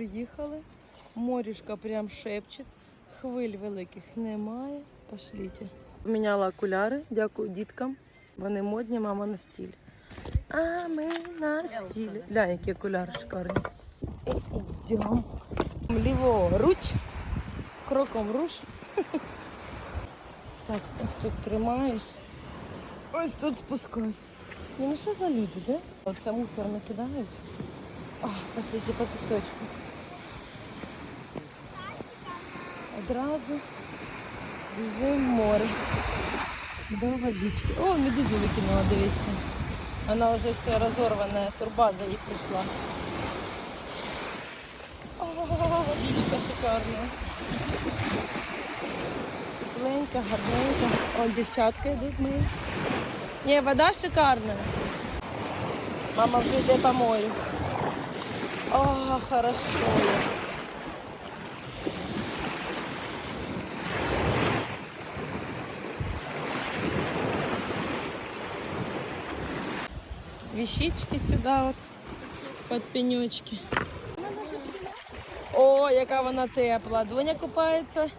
приїхали. Морюшка прям шепчет. Хвиль великих немає. Пошліть. Поміняла окуляри, дякую діткам. Вони модні, мама на стіль. А ми на стілі. Глянь, які окуляри шикарні. Йдемо. Ліворуч. Кроком руш. Так, ось тут тримаюсь. Ось тут спускаюсь. Ну що за люди, да? Оце мусор накидають. Пошлите по пісочку. Одразу біжимо в море. До водички. О, медузу викинула, дивіться. Вона вже все розорвана, турбаза їй прийшла. О, водичка шикарна. Тепленька, гарненька. О, дівчатка йдуть мої. Ні, вода шикарна. Мама вже йде по морю. О, хорошо. Вещички сюда вот под пенечки. О, яка вона тепла. Доня купається.